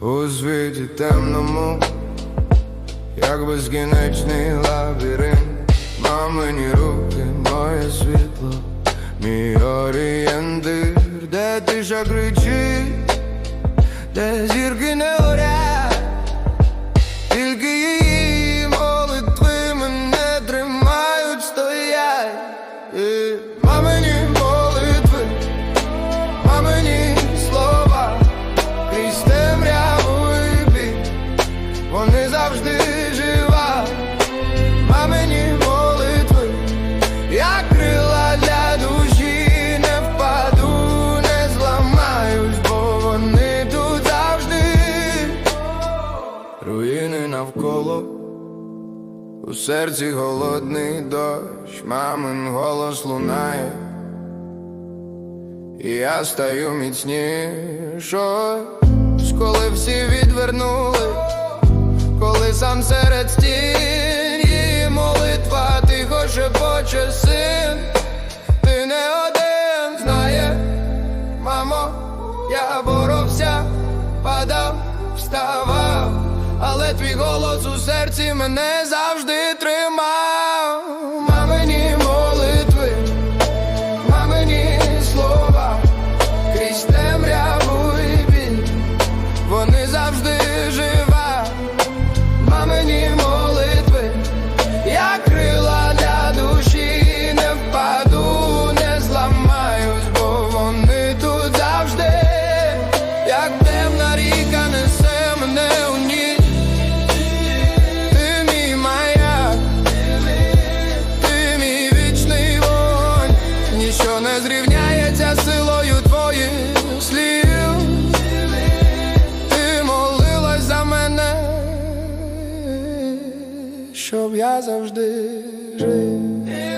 світі темному, як безкінечний лабіринт, мамині руки, моє світло, мій орієнтир, де тиша кричить, де зірки не горять, тільки її молитви мене тримають, стоять. І Руїни навколо. У серці голодний дощ, мамин голос лунає, і я стаю міцнішою, коли всі відвернули, коли сам серед стін її молитва тихо шепоче син, ти не один знає, мамо, я боровся, падав, вставав, але твій голос у серці мене завжди тримав. Ніщо не зрівняється силою твоїх слів. Ти молилась за мене, щоб я завжди жив.